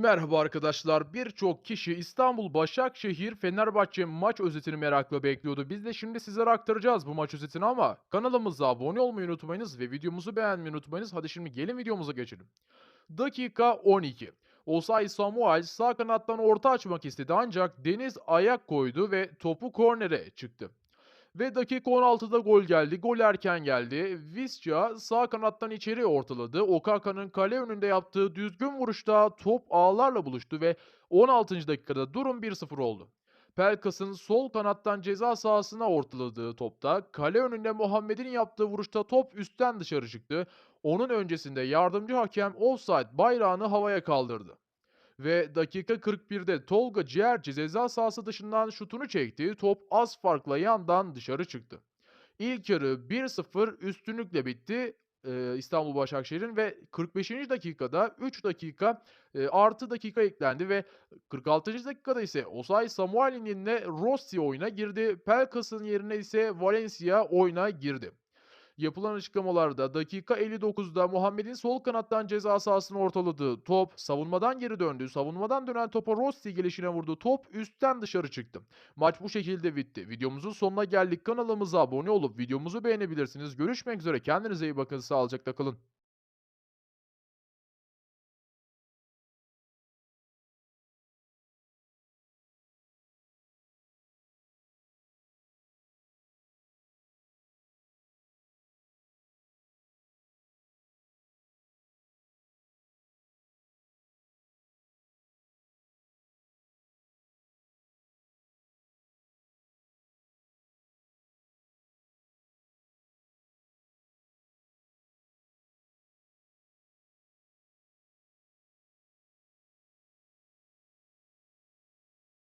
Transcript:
Merhaba arkadaşlar. Birçok kişi İstanbul Başakşehir Fenerbahçe maç özetini merakla bekliyordu. Biz de şimdi sizlere aktaracağız bu maç özetini ama kanalımıza abone olmayı unutmayınız ve videomuzu beğenmeyi unutmayınız. Hadi şimdi gelin videomuza geçelim. Dakika 12. Osay Samuel sağ kanattan orta açmak istedi ancak Deniz ayak koydu ve topu kornere çıktı. Ve dakika 16'da gol geldi. Gol erken geldi. Visca sağ kanattan içeri ortaladı. Okaka'nın kale önünde yaptığı düzgün vuruşta top ağlarla buluştu ve 16. dakikada durum 1-0 oldu. Pelkas'ın sol kanattan ceza sahasına ortaladığı topta kale önünde Muhammed'in yaptığı vuruşta top üstten dışarı çıktı. Onun öncesinde yardımcı hakem offside bayrağını havaya kaldırdı. Ve dakika 41'de Tolga Ciğerci ceza sahası dışından şutunu çekti. Top az farkla yandan dışarı çıktı. İlk yarı 1-0 üstünlükle bitti eee, İstanbul Başakşehir'in ve 45. dakikada 3 dakika eee, artı dakika eklendi ve 46. dakikada ise Osay Samuel'in yerine Rossi oyuna girdi. Pelkas'ın yerine ise Valencia oyuna girdi. Yapılan açıklamalarda dakika 59'da Muhammed'in sol kanattan ceza sahasını ortaladığı top savunmadan geri döndü. Savunmadan dönen topa Rossi gelişine vurdu. Top üstten dışarı çıktı. Maç bu şekilde bitti. Videomuzun sonuna geldik. Kanalımıza abone olup videomuzu beğenebilirsiniz. Görüşmek üzere. Kendinize iyi bakın. Sağlıcakla kalın.